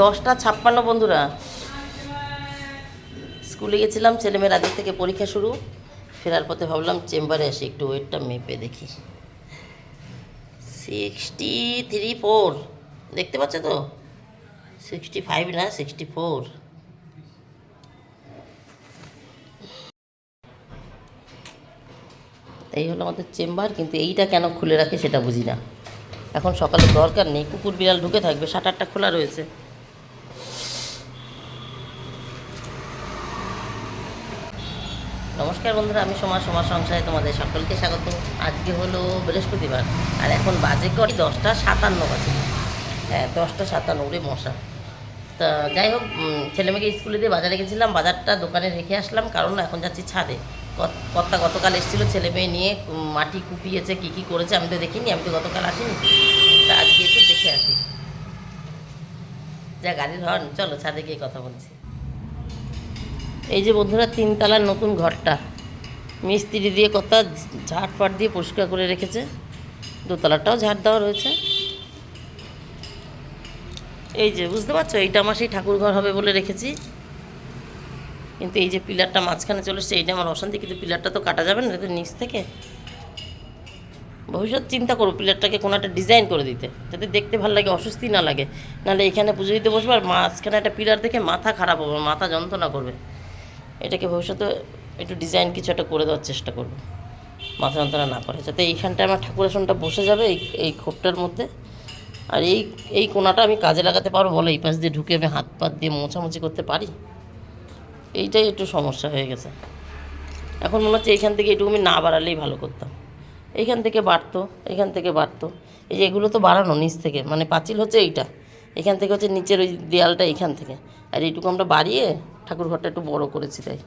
দশটা ছাপ্পান্ন বন্ধুরা। স্কুলে গেছিলাম ছেলেমেয়ের আজকে থেকে পরীক্ষা শুরু। ফেরার পথে ভাবলাম চেম্বারে আসি একটু ওয়েটটা মেপে দেখি। সিক্সটি থ্রি ফোর দেখতে পাচ্ছ তো? সিক্সটি ফাইভ না সিক্সটি ফোর এই হলো আমাদের চেম্বার, কিন্তু এইটা কেন খুলে রাখে সেটা বুঝি না। এখন সকালে দরকার নেই, কুকুর বিড়াল ঢুকে থাকবে শাটারটা খোলা রয়েছে। নমস্কার বন্ধুরা, আমি সমাজ সমাজ সংসারে তোমাদের সকলকে স্বাগত। আজকে হলো বৃহস্পতিবার, আর এখন বাজে করি দশটা সাতান্ন বাজে। হ্যাঁ দশটা সাতান্ন উড়ে মশা। তা যাই হোক ছেলেমেয়েকে স্কুলে দিয়ে বাজারে গেছিলাম, বাজারটা দোকানে রেখে আসলাম, কারণ এখন যাচ্ছি ছাদে। কর্তা গতকাল এসেছিল ছেলে মেয়ে নিয়ে মাটি কুপিয়েছে, কী কী করেছে, আমি তো দেখিনি, আমি তো গতকাল আসিনি। তা আজকে একটু দেখে আসি। যা গাড়ির হর্ন, চলো ছাদে গিয়ে কথা বলছি। এই যে বন্ধুরা, তিনতলার নতুন ঘরটা। মিস্ত্রি দিয়ে কত ঝাড় ফাট দিয়ে পরিষ্কার করে রেখেছে। দোতলাটাও ঝাড় দেওয়া রয়েছে। এই যে, বুঝতে পারছ? এইটা আমার সেই ঠাকুর ঘর হবে বলে রেখেছি। কিন্তু এই যে পিলারটা মাঝখানে চলে এসছে, এইটা আমার অশান্তি, কিন্তু পিলারটা তো কাটা যাবে না তো নিচ থেকে। ভবিষ্যৎ চিন্তা করো পিলারটাকে কোনো একটা ডিজাইন করে দিতে, যাতে দেখতে ভালো লাগে, অস্বস্তি না লাগে। নাহলে এখানে পুজো দিতে বসবো আর মাঝখানে একটা পিলার দেখে মাথা খারাপ হবে, মাথা যন্ত্রণা করবে। এটাকে ভবিষ্যতে একটু ডিজাইন কিছু একটা করে দেওয়ার চেষ্টা করব। মাথা যন্ত্রণা না করে, যাতে এইখানটায় আমার ঠাকুর আসনটা বসে যাবে এই এই খোপটার মধ্যে। আর এই এই কোনাটা আমি কাজে লাগাতে পারব বলে এই পাশ দিয়ে ঢুকে আমি হাত পাত দিয়ে মোছামুছি করতে পারি? এইটাই একটু সমস্যা হয়ে গেছে। এখন মনে হচ্ছে এইখান থেকে এটুকু আমি না বাড়ালেই ভালো করতাম। এইখান থেকে বাড়তো, এইখান থেকে বাড়তো। এই যে এগুলো তো বাড়ানো নিচ থেকে মানে পাঁচিল হচ্ছে এইটা। এখান থেকে হচ্ছে নিচের ওই দেয়ালটা এইখান থেকে। আর এইটুকু আমরা বাড়িয়ে ঠাকুর ঘরটা একটু বড় করেছি তাই।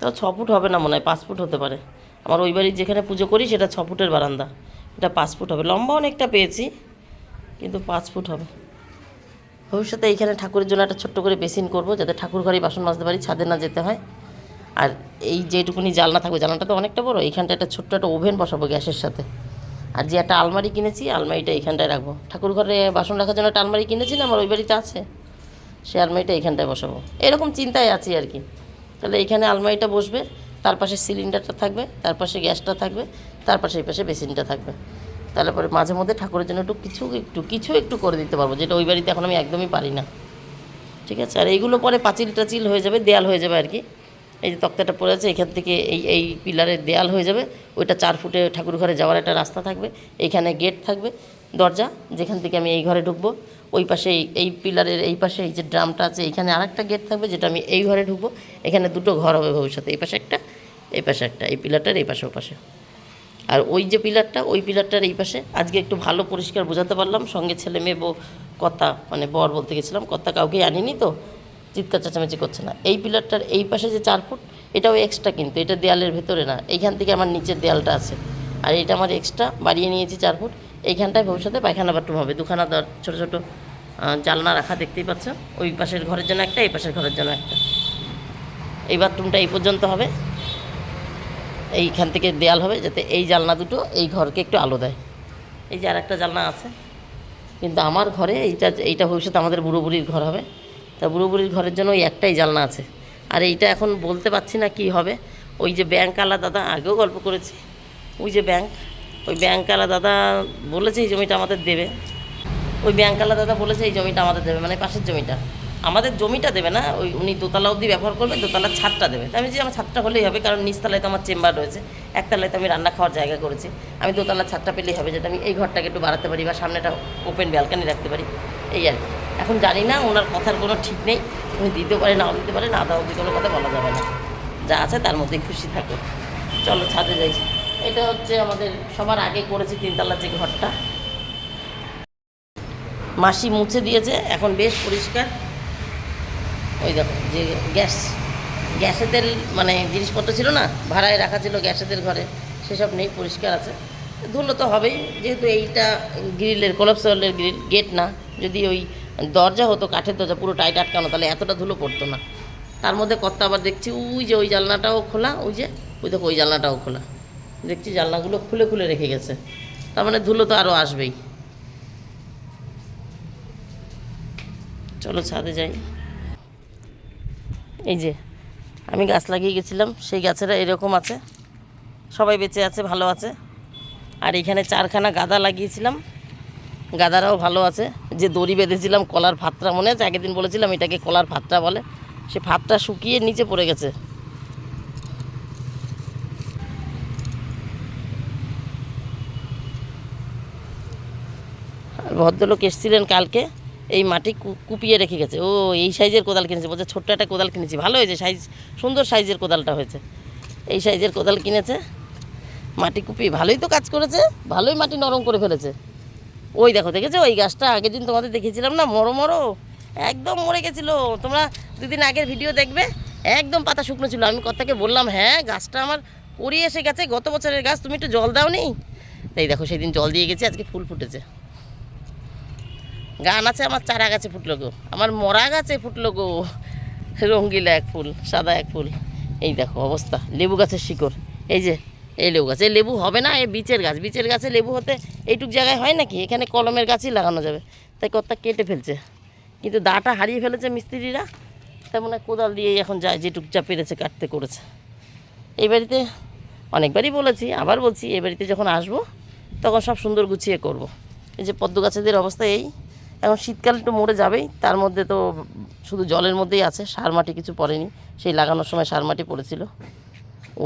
তাও ছ ফুট হবে না মনে হয়, পাঁচ ফুট হতে পারে। আমার ওই বাড়ির যেখানে পুজো করি সেটা ছ ফুটের বারান্দা। এটা পাঁচ ফুট হবে। লম্বা অনেকটা পেয়েছি, কিন্তু পাঁচ ফুট হবে। ভবিষ্যতে এইখানে ঠাকুরের জন্য একটা ছোট্ট করে বেসিন করব, যাতে ঠাকুর ঘরে বাসন মাজতে পারি, ছাদে না যেতে হয়। আর এই যেটুকুনি জালনা থাকবে, জানলাটা তো অনেকটা বড় এইখানটা একটা ছোট্ট একটা ওভেন বসাবো গ্যাসের সাথে। আর যে একটা আলমারি কিনেছি, আলমারিটা এইখানটায় রাখব। ঠাকুর ঘরে বাসন রাখার জন্য একটা আলমারি কিনেছি না, আমার ওই বাড়িতে আছে। সে আলমারিটা এখানটায় বসাবো। এরকম চিন্তায় আছি আর কি। তাহলে এখানে আলমারিটা বসবে, তার পাশে সিলিন্ডারটা থাকবে, তার পাশে গ্যাসটা থাকবে, তার পাশে এই পাশে বেসিনটা থাকবে। তাহলে পরে মাঝে মধ্যে ঠাকুরের জন্য একটু কিছু একটু কিছু একটু করে দিতে পারব, যেটা ওই বাড়িতে এখন আমি একদমই পারি না। ঠিক আছে? আর এইগুলো পরে পাঁচিল টাচিল হয়ে যাবে, দেয়াল হয়ে যাবে আর কি। এই যে তক্তাটা পড়ে আছে, এখান থেকে এই এই পিলারের দেয়াল হয়ে যাবে। ওইটা চার ফুটে ঠাকুর ঘরে যাওয়ার একটা রাস্তা থাকবে। এইখানে গেট থাকবে, দরজা, যেখান থেকে আমি এই ঘরে ঢুকবো। ওই পাশে এই পিলারের এই পাশে এই যে ড্রামটা আছে এইখানে আরেকটা গেট থাকবে, যেটা আমি এই ঘরে ঢুকবো। এখানে দুটো ঘর হবে ভবিষ্যতে, এই পাশে একটা, এই পাশে একটা, এই পিলারটার এই পাশে, ও পাশে। আর ওই যে পিলারটা, ওই পিলারটার এই পাশে, আজকে একটু ভালো পরিষ্কার বোঝাতে পারলাম। সঙ্গে ছেলে মেয়ে কর্তা মানে বর বলতে গেছিলাম কর্তা কাউকে আনিনি তো। চিৎকার চেঁচামেচি করছে না। এই পিলারটার এই পাশে যে চার ফুট, এটাও এক্সট্রা কিন্তু, এটা দেয়ালের ভেতরে না। এইখান থেকে আমার নিচের দেয়ালটা আছে। আর এটা আমার এক্সট্রা বাড়িয়ে নিয়েছি চার ফুট। এইখানটায় ভবিষ্যতে পায়খানা বাথরুম হবে। দুখানা ছোটো ছোটো জানলা রাখা দেখতেই পাচ্ছ। ওই পাশের ঘরের জন্য একটা, এই পাশের ঘরের জন্য একটা। এই বাথরুমটা এই পর্যন্ত হবে। এইখান থেকে দেয়াল হবে যাতে এই জানলা দুটো এই ঘরকে একটু আলো দেয়। এই যে আর একটা জানলা আছে। কিন্তু আমার ঘরে এইটা এইটা ভবিষ্যতে আমাদের বুড়ো বুড়ির ঘর হবে। তা বুড়ো বুড়ির ঘরের জন্য ওই একটাই জানলা আছে। আর এইটা এখন বলতে পারছি না কি হবে। ওই যে ব্যাংকওয়ালা দাদা আগেও গল্প করেছি। ওই যে ব্যাংক ওই ব্যাংকওয়ালা দাদা বলেছে এই জমিটা আমাদের দেবে। ওই ব্যাংকওয়ালা দাদা বলেছে এই জমিটা আমাদের দেবে মানে পাশের জমিটা। আমাদের জমিটা দেবে না, ওই উনি দোতলা অবধি ব্যবহার করবে দোতলার ছাদটা দেবে। আমি যে আমার ছাদটা হলেই হবে, কারণ নিচতলায় তো আমার চেম্বার রয়েছে। একতলায় তো আমি রান্না খাওয়ার জায়গা করেছি। আমি দোতলার ছাদটা পেলেই হবে, যাতে আমি এই ঘরটাকে একটু বাড়াতে পারি বা সামনেটা ওপেন ব্যালকানি রাখতে পারি। এই আর কি। এখন জানি না, ওনার কথার কোনো ঠিক নেই। উনি দিতেও পারে, নাও দিতে পারে, না দাও কোনো কথা বলা যাবে না। যা আছে তার মধ্যে খুশি থাকো। চলো, ছাদে যাই। এটা হচ্ছে আমাদের সবার আগে করেছি তিনতলার যে ঘরটা। মাসি মুছে দিয়েছে, এখন বেশ পরিষ্কার। ওই দেখো, যে গ্যাস, গ্যাসের তেল মানে জিনিসপত্র ছিল না, ভাড়ায় রাখা ছিল গ্যাসেদের ঘরে, সেসব নেই, পরিষ্কার আছে। ধুলো তো হবেই, যেহেতু এইটা গ্রিলের কোলাপসলের গ্রিল, গেট না, যদি ওই দরজা হতো, কাঠের দরজা, পুরো টাইট আটকানো, তাহলে এতটা ধুলো পড়তো না। তার মধ্যে কত আবার দেখছি, ওই যে ওই জানলাটাও খোলা, ওই যে, ওই দেখো, ওই জানলাটাও খোলা। দেখছি জানলাগুলো খুলে খুলে রেখে গেছে। তার মানে ধুলো তো আরও আসবেই। চলো ছাদে যাই। এই যে, আমি গাছ লাগিয়ে গেছিলাম, সেই গাছেরা এরকম আছে। সবাই বেঁচে আছে, ভালো আছে। আর এখানে চারখানা গাদা লাগিয়েছিলাম। গাদারাও ভালো আছে। যে দড়ি বেঁধেছিলাম কলার ভাতটা মনে আছে? আগের দিন বলেছিলাম এটাকে কলার ভাতটা বলে। সে ভাতটা শুকিয়ে নিচে পড়ে গেছে। আর ভদ্রলোক এসেছিলেন কালকে, এই মাটি কুপিয়ে রেখে গেছে। ও, এই সাইজের কোদাল কিনেছে। বলছে, ছোট্ট একটা কোদাল কিনেছি। ভালো হয়েছে, সাইজ সুন্দর সাইজের কোদালটা হয়েছে। এই সাইজের কোদাল কিনেছে। মাটি কুপিয়ে ভালোই তো কাজ করেছে, ভালোই মাটি নরম করে ফেলেছে। ওই দেখো, দেখেছ? ওই গাছটা আগের দিন তোমাদের দেখেছিলাম না? মরো মরো। একদম মরে গেছিল। তোমরা দুদিন আগের ভিডিও দেখবে, একদম পাতা শুকনো ছিল। আমি কথাকে বললাম হ্যাঁ গাছটা আমার করি এসে গেছে, গত বছরের গাছ, তুমি একটু জল দাও নি তাই দেখো, সেদিন জল দিয়ে গেছি, আজকে ফুল ফুটেছে। গান আছে, আমার চারা গাছে ফুটলো গো। আমার মরা গাছে ফুটলো গো। রঙ্গিলা এক ফুল, সাদা এক ফুল। এই দেখো, অবস্থা। লেবু গাছের শিকড়। এই যে এই লেবু গাছ। এই লেবু হবে না, এই বিচের গাছ। বিচের গাছে লেবু হতে এইটুক জায়গায় হয় নাকি? এখানে কলমের গাছই লাগানো যাবে। তাই কর্তা কেটে ফেলছে। কিন্তু দাটা হারিয়ে ফেলেছে মিস্ত্রিরা। তেমন মনে কোদাল দিয়ে এখন যায় যেটুক যা পেরেছে কাটতে করেছে। এই বাড়িতে অনেকবারই বলেছি, আবার বলছি, এই বাড়িতে যখন আসব, তখন সব সুন্দর গুছিয়ে করব। এই যে পদ্ম গাছেদের অবস্থা এই। এখন শীতকাল একটু মরে যাবেই, তার মধ্যে তো শুধু জলের মধ্যেই আছে, সার মাটি কিছু পড়েনি। সেই লাগানোর সময় সার মাটি পড়েছিল।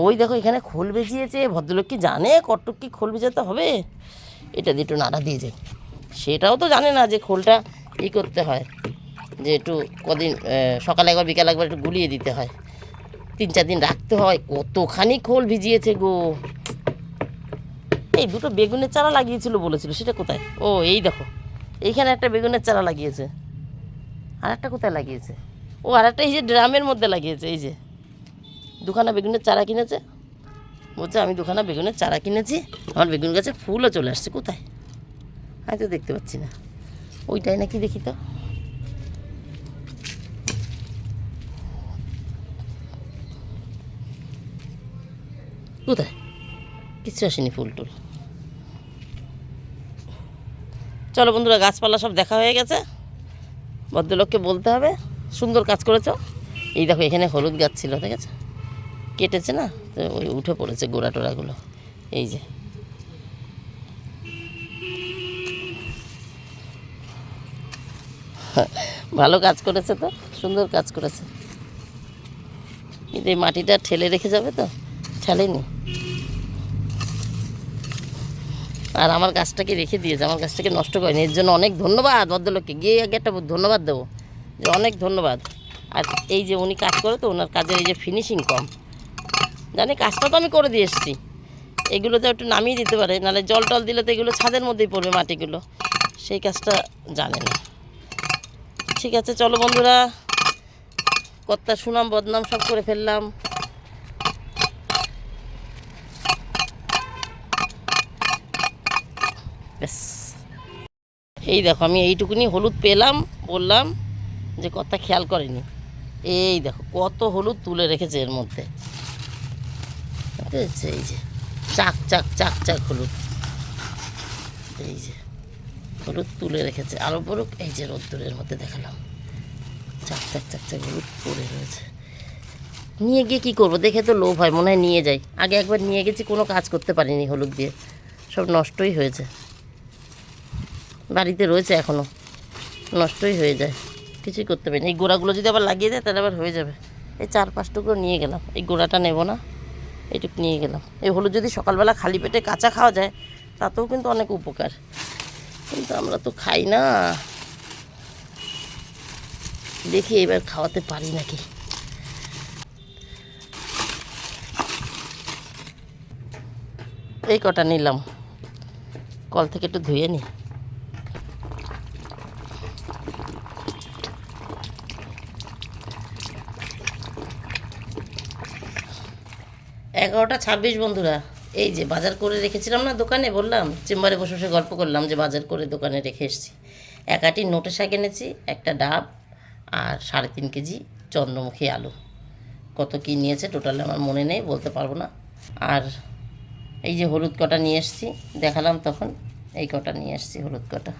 ওই দেখো, এখানে খোল বেজিয়েছে, ভদ্রলোক কি জানে? কটুক কি খোল বেজাতে হবে? এটা দিয়ে একটু নাড়া দিয়ে যায় সেটাও তো জানে না যে খোলটা ই করতে হয়, যে একটু কদিন সকালে একবার, বিকালে একবার একটু গুলিয়ে দিতে হয়। তিন চার দিন রাখতে হয়, কতখানি খোল ভিজিয়েছে গো। এই দুটো বেগুনের চারা লাগিয়েছিল বলেছিল, সেটা কোথায়? ও, এই দেখো, এইখানে একটা বেগুনের চারা লাগিয়েছে। আর একটা কোথায় লাগিয়েছে? ও আর একটা এই যে ড্রামের মধ্যে লাগিয়েছে, এই যে। দুখানা বেগুনের চারা কিনেছে। বলছে, আমি দুখানা বেগুনের চারা কিনেছি, আমার বেগুন গাছে ফুলও চলে আসছে, কোথায়? আমি তো দেখতে পাচ্ছি না। ওইটাই নাকি দেখি তো। কোথায়? কিচ্ছু আসেনি ফুল টুল। চলো বন্ধুরা, গাছপালা সব দেখা হয়ে গেছে। ভদ্রলোককে বলতে হবে, সুন্দর কাজ করেছ। এই দেখো, এখানে হলুদ গাছ ছিল, ঠিক আছে? কেটেছে না? তো ওই উঠে পড়েছে গোড়া টোড়াগুলো এই যে। ভালো কাজ করেছে তো, সুন্দর কাজ করেছে। কিন্তু এই মাটিটা ঠেলে রেখে যাবে তো? ঠেলেনি। আর আমার গাছটাকে রেখে দিয়েছে, আমার গাছটাকে নষ্ট করেনি। এর জন্য অনেক ধন্যবাদ ভদ্রলোককে। গিয়ে আগে একটা ধন্যবাদ দেবো। যে অনেক ধন্যবাদ। আর এই যে উনি কাজ করে তো, ওনার কাজের এই যে ফিনিশিং কম জানি কাজটা তো আমি করে দিয়ে এসেছি। এগুলো তো একটু নামিয়ে দিতে পারে, নাহলে জল টল দিলে তো এগুলো ছাদের মধ্যেই পড়বে মাটিগুলো। সেই কাজটা জানে না। ঠিক আছে, চলো বন্ধুরা। কর্তা সুনাম, বদনাম সব করে ফেললাম। ব্যাস। এই দেখো, আমি এইটুকুনি হলুদ পেলাম, বললাম যে কথা খেয়াল করেনি। এই দেখো, কত হলুদ তুলে রেখেছে এর মধ্যে। এই যে চাক চাক চাক চাক হলুদ। এই যে, হলুদ তুলে রেখেছে। আরও বড় এই যে রোদ্দুরের মধ্যে দেখালাম। চাক চাক চাক চাক হলুদ পড়ে রয়েছে। নিয়ে গিয়ে কী করব? দেখে তো লোভ হয়, মনে হয় নিয়ে যাই। আগে একবার নিয়ে গেছি, কোনো কাজ করতে পারিনি হলুদ দিয়ে। সব নষ্টই হয়েছে। বাড়িতে রয়েছে এখনও নষ্টই হয়ে যায়। কিছুই করতে পারিনি। এই গোড়াগুলো যদি আবার লাগিয়ে দেয়, তাহলে আবার হয়ে যাবে। এই চার পাঁচ টুকরো নিয়ে গেলাম। এই গোড়াটা নেব না। এইটুকু নিয়ে গেলাম। এই হলুদ যদি সকালবেলা খালি পেটে কাঁচা খাওয়া যায়, তাতেও কিন্তু অনেক উপকার। কিন্তু আমরা তো খাই না। দেখি এবার খাওয়াতে পারি নাকি। এই কটা নিলাম। কল থেকে একটু ধুয়ে নি। এগারোটা ছাব্বিশ বন্ধুরা। এই যে বাজার করে রেখেছিলাম না দোকানে, বললাম, চেম্বারে বসে বসে গল্প করলাম যে বাজার করে দোকানে রেখে এসেছি। এক আটি নোটে শাক এনেছি, একটা ডাব আর সাড়ে তিন কেজি চন্দ্রমুখী আলু। কত কী নিয়েছে টোটাল আমার মনে নেই, বলতে পারব না। আর এই যে হলুদ কটা নিয়ে এসেছি, দেখালাম তখন, এই কটা নিয়ে এসেছি হলুদ কটা।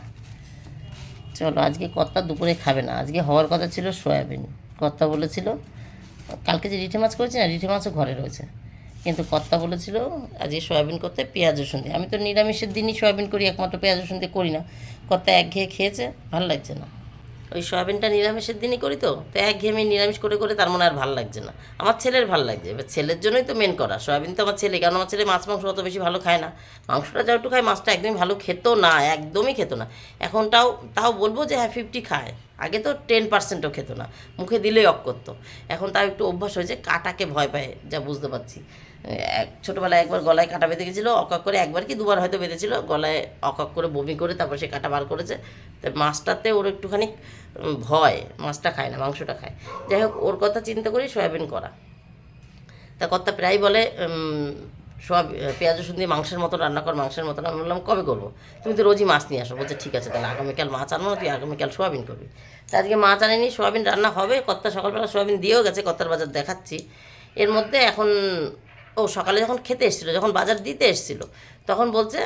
চলো, আজকে কর্তা দুপুরে খাবে না। আজকে হওয়ার কথা ছিল সয়াবিন। কর্তা বলেছিল, কালকে যে রিঠে মাছ করেছি না, রিঠে মাছও ঘরে রয়েছে। কিন্তু কর্তা বলেছিল, আজকে সয়াবিন করতে পেঁয়াজ, রসুন দিয়ে। আমি তো নিরামিষের দিনই সয়াবিন করি, একমাত্র পেঁয়াজ, রসুন দিয়ে করি না। কর্তা একঘেয়ে খেয়েছে, ভালো লাগছে না। ওই সয়াবিনটা নিরামিষের দিনই করি তো তো একঘেয়েমি নিরামিষ করে করে তার মনে আর ভালো লাগছে না। আমার ছেলের ভালো লাগছে, এবার ছেলের জন্যই তো মেন করা। সয়াবিন তো আমার ছেলে, কারণ আমার ছেলে মাছ, মাংস অত বেশি ভালো খায় না। মাংসটা যা একটু খায়, মাছটা একদমই ভালো খেতো না, একদমই খেতো না। এখন তাও তাও বলব যে হ্যাঁ ফিফটি খায়। আগে তো টেন পার্সেন্টও খেতো না। মুখে দিলেই অক করতো এখন তাও একটু অভ্যাস হয়েছে, কাটাকে ভয় পায়, যা বুঝতে পারছি। এক ছোটোবেলায় একবার গলায় কাটা বেঁধে গেছিল, অকাক করে একবার কি দুবার হয়তো বেঁধেছিল। গলায় অকাক করে বমি করে তারপর সে কাটা বার করেছে। তো মাছটাতে ওর একটুখানি ভয়, মাছটা খায় না, মাংসটা খায়। যাই হোক, ওর কথা চিন্তা করি সয়াবিন করা। তা কর্তা প্রায় বলে সব পেঁয়াজ, রসুন দিয়ে মাংসের মতো রান্না কর, মাংসের মতো আমি বললাম, কবে করব? তুমি তো রোজই মাছ নিয়ে আসো। বলছে, ঠিক আছে, তাহলে আগামীকাল মাছ আনব না, তুই আগামীকাল সোয়াবিন করবি। তা আজকে মাছ আনেনি, সোয়াবিন রান্না হবে। কর্তা সকালবেলা সোয়াবিন দিয়েও গেছে, কর্তার বাজার দেখাচ্ছি। এর মধ্যে এখন ও সকালে যখন খেতে এসেছিল, যখন বাজার দিতে এসেছিল, তখন বলছে,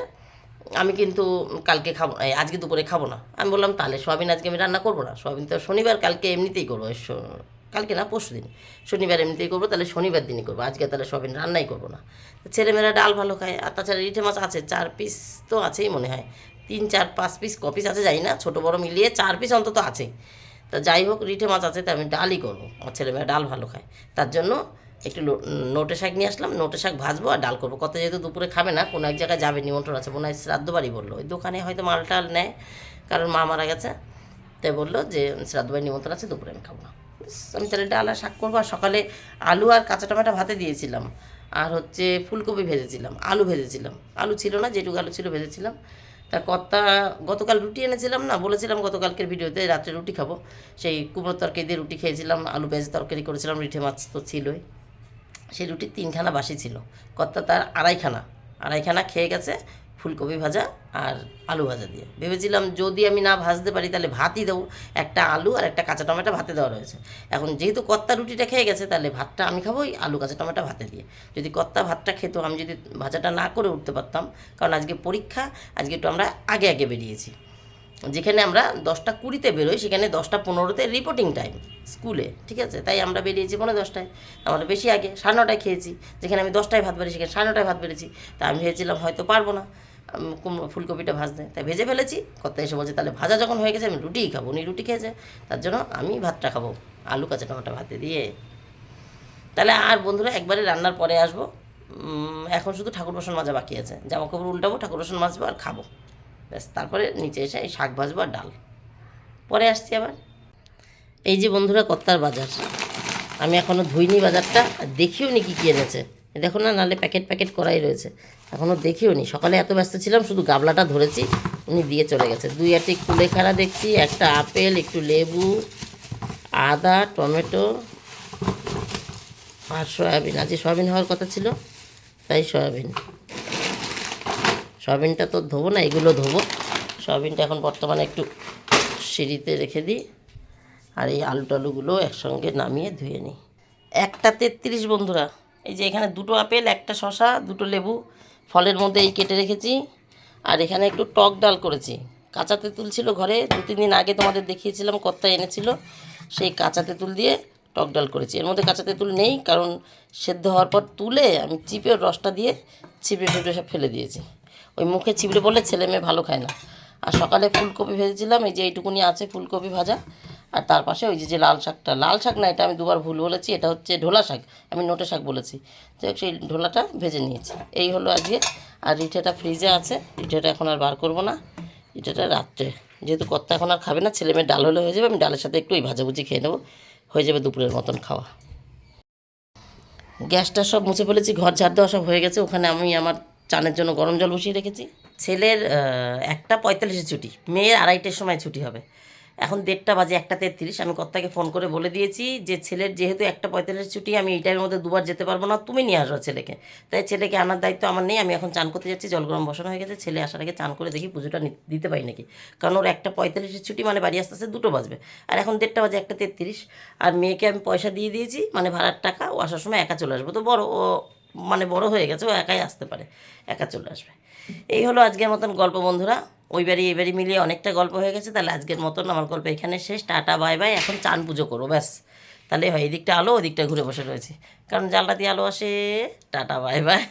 আমি কিন্তু কালকে খাব আজকে দুপুরে খাব না। আমি বললাম, তাহলে সোয়াবিন আজকে আমি রান্না করব না। সোয়াবিন তো শনিবার, কালকে এমনিতেই করব। কালকে না, পরশু দিন। শনিবার এমনিতেই করব, তাহলে শনিবার দিনই করব। আজকে তাহলে সোয়াবিন রান্নাই করব না। ছেলেমেয়েরা ডাল ভালো খায়, আর তাছাড়া রিঠে মাছ আছে, চার পিস তো আছেই মনে হয়। তিন, চার, পাঁচ পিস, ক পিস আছে যাই না, ছোটো বড়ো মিলিয়ে চার পিস অন্তত আছে তা যাই হোক, রিঠে মাছ আছে, তা আমি ডালই করব। আমার ছেলেমেয়েরা ডাল ভালো খায়। তার জন্য একটু নোটে শাক নিয়ে আসলাম, নোটে শাক ভাজবো আর ডাল করব। কত যেহেতু দুপুরে খাবে না, কোনো এক জায়গায় যাবে, নিমন্ত্রণ আছে। মনে হয় শ্রাদ্ধ বাড়ি বলল। ওই দোকানে হয়তো মাল টাল নেয়, কারণ মা মারা গেছে। তাই বলল যে, শ্রাদ্ধ বাড়ি নিমন্ত্রণ আছে, দুপুরে আমি খাব না। আমি তাহলে ডাল আর শাক করব। আর সকালে আলু আর কাঁচা টমেটো ভাতে দিয়েছিলাম। আর হচ্ছে ফুলকপি ভেজেছিলাম, আলু ভেজেছিলাম। আলু ছিল না, যেটুকু আলু ছিল ভেজেছিলাম। তা কর্তা গতকাল রুটি এনেছিলাম না, বলেছিলাম গতকালকের ভিডিওতে রাত্রে রুটি খাব। সেই কুমড়োর তরকারি দিয়ে রুটি খেয়েছিলাম, আলু পেঁয়াজ তরকারি করেছিলাম, রিঠে মাছ তো ছিলই। সেই রুটির তিনখানা বাসি ছিল। কর্তা তার আড়াইখানা। আড়াইখানা খেয়ে গেছে ফুলকপি ভাজা আর আলু ভাজা দিয়ে। ভেবেছিলাম যদি আমি না ভাজতে পারি তাহলে ভাতই দেবো। একটা আলু আর একটা কাঁচা টমেটো ভাতে দেওয়া রয়েছে। এখন যেহেতু কর্তা রুটিটা খেয়ে গেছে তাহলে ভাতটা আমি খাব ওই আলু, কাঁচা টমেটো ভাতে দিয়ে। যদি কর্তা ভাতটা খেত, আমি যদি ভাজাটা না করে উঠতে পারতাম। কারণ আজকে পরীক্ষা, আজকে একটু আমরা আগে আগে বেরিয়েছি। যেখানে আমরা দশটা কুড়িতে বেরোই, সেখানে দশটা পনেরোতে রিপোর্টিং টাইম স্কুলে, ঠিক আছে? তাই আমরা বেরিয়েছি পনেরো দশটায়। আমরা বেশি আগে, সাড়ে নটায় খেয়েছি। যেখানে আমি দশটায় ভাত বেরিয়েছি সেখানে সাড়ে নটায় ভাত বেরিয়েছি তা আমি ভেবেছিলাম হয়তো পারব না। কুমড়ো, ফুলকপিটা ভাজতে। তাই ভেজে ফেলেছি। কর্তা এসে বলছে, তাহলে ভাজা যখন হয়ে গেছে, আমি রুটিই খাব। উনি রুটি খেয়েছে। তার জন্য আমি ভাতটা খাব। আলু, কাঁচা টমাটা ভাতে দিয়ে। তাহলে আর বন্ধুরা, একবারে রান্নার পরে আসব। এখন শুধু ঠাকুর বাসন মাজা বাকি আছে। জামা কাপড় উল্টাবো, ঠাকুর বাসন মাজবো আর খাব। ব্যাস, তারপরে নিচে এসে এই শাক ভাজবো আর ডাল। পরে আসছি আবার। এই যে বন্ধুরা কত্তার বাজার। আমি এখনও ধুইনি বাজারটা, আর দেখিও নি কী কী এনেছে। দেখো না, নালে প্যাকেট প্যাকেট করাই রয়েছে। এখনও দেখিও নি। সকালে এত ব্যস্ত ছিলাম, শুধু গাবলাটা ধরেছি, উনি দিয়ে চলে গেছে। দুই আটি কুলেখাড়া দেখছি, একটা আপেল, একটু লেবু, আদা, টমেটো, আর সয়াবিন। আজকে সয়াবিন হওয়ার কথা ছিল, তাই সয়াবিন। সয়াবিনটা তো ধোবো না, এগুলো ধোবো। সয়াবিনটা এখন বর্তমানে একটু সিঁড়িতে রেখে দিই আর এই আলু টালুগুলো একসঙ্গে নামিয়ে ধুয়ে নিই। একটা তেত্রিশ বন্ধুরা, এই যে এখানে দুটো আপেল, একটা শশা দুটো লেবু, ফলের মধ্যে এই কেটে রেখেছি। আর এখানে একটু টক ডাল করেছি। কাঁচা তেঁতুল ছিল ঘরে, দু তিন দিন আগে তোমাদের দেখিয়েছিলাম কর্তা এনেছিল। সেই কাঁচা তেঁতুল দিয়ে টক ডাল করেছি। এর মধ্যে কাঁচা তেঁতুল নেই, কারণ সেদ্ধ হওয়ার পর তুলে আমি চিপে রসটা দিয়ে চিপড়ে ফিপড়ে সব ফেলে দিয়েছি। ওই মুখে চিপড়ে বললে ছেলে মেয়ে ভালো খায় না। আর সকালে ফুলকপি ভেজেছিলাম, এই যে এইটুকুনি আছে ফুলকপি ভাজা। আর তার পাশে ওই যে যে লাল শাকটা, লাল শাক না, এটা আমি দুবার ভুল বলেছি, এটা হচ্ছে ঢোলা শাক, আমি নোটে শাক বলেছি। হোক সেই ঢোলাটা ভেজে নিয়েছি। এই হলো আজকে। আর রিঠেটা ফ্রিজে আছে, রিঠেটা এখন আর বার করব না। রিঠেটা রাত্রে। যেহেতু কর্তা এখন আর খাবে না, ছেলে মেয়ে ডাল হলে হয়ে যাবে, আমি ডালের সাথে একটু ওই ভাজাভুজি খেয়ে নেব, হয়ে যাবে দুপুরের মতন খাওয়া। গ্যাসটা সব মুছে ফেলেছি, ঘর ঝাড় দেওয়া সব হয়ে গেছে, ওখানে আমি আমার চানের জন্য গরম জল বসিয়ে রেখেছি। ছেলের একটা পঁয়তাল্লিশে ছুটি, মেয়ের আড়াইটের সময় ছুটি হবে। এখন দেড়টা বাজে, একটা তেত্রিশ। আমি কর্তাকে ফোন করে বলে দিয়েছি যে, ছেলের যেহেতু একটা পঁয়তাল্লিশ ছুটি, আমি এই টাইমের মধ্যে দুবার যেতে পারব না, তুমি নিয়ে আসো ছেলেকে। তাই ছেলেকে আনার দায়িত্ব আমার নেই, আমি এখন চান করতে যাচ্ছি, জল গরম বসানো হয়ে গেছে। ছেলে আসার আগে চান করে দেখি, পুজোটা দিতে পারি নাকি? কারণ ওর একটা পঁয়তাল্লিশের ছুটি মানে বাড়ি আসতে আসতে দুটো বাজবে। আর এখন দেড়টা বাজে, একটা তেত্রিশ। আর মেয়েকে আমি পয়সা দিয়ে দিয়েছি মানে ভাড়ার টাকা, ও আসার সময় একা চলে আসব। তো বড়, ও মানে বড় হয়ে গেছে, ও একাই আসতে পারে, একা চলে আসবে। এই হলো আজকের মতন গল্প বন্ধুরা। ওই বাড়ি, এই বাড়ি মিলিয়ে অনেকটা গল্প হয়ে গেছে, তাহলে আজকের মতন আমার গল্প এখানে শেষ। Tata, bye bye. এখন চান পুজো করো ব্যাস। তাহলে হয় এদিকটা আলো ওদিকটা ঘুরে বসে রয়েছে। কারণ জানলা দিয়ে আলো আসে। Tata, bye bye.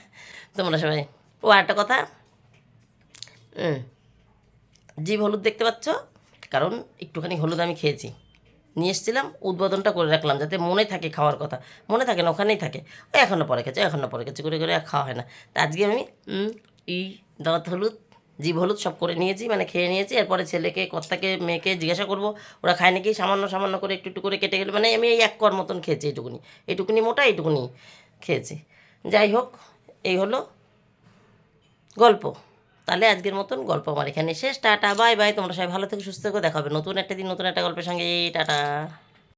তোমরা সবাই, ও একটা কথা। জিভ হলুদ দেখতে পাচ্ছ? কারণ একটুখানি হলুদ আমি খেয়েছি। নিয়ে এসেছিলাম, উদ্বোধনটা করে রাখলাম যাতে মনে থাকে খাওয়ার কথা। মনে থাকে না, ওখানেই থাকে। ওই এখনও পরে খেয়েছে এখনও পরে খেয়েছে করে করে আর খাওয়া হয় না। তা আজকে আমি ই, দাঁত হলুদ জিভ হলুদ সব করে নিয়েছি মানে খেয়ে নিয়েছি। এরপরে ছেলেকে, কর্তাকে, মেয়েকে জিজ্ঞাসা করব, ওরা খায় নাকি? সামান্য সামান্য করে একটু একটু করে কেটে গেলে মানে আমি এই এক কর মতন খেয়েছি এইটুকুনি। এইটুকুনি মোটা, এইটুকুনি খেয়েছি। যাই হোক, এই হলো গল্প। তাহলে আজকের মতন গল্প আমার এখানে শেষ। Tata, bye bye. তোমরা সবাই ভালো থেকে, সুস্থ থেকে। দেখাবে নতুন একটা দিন, নতুন একটা গল্পের সঙ্গে। টাটা।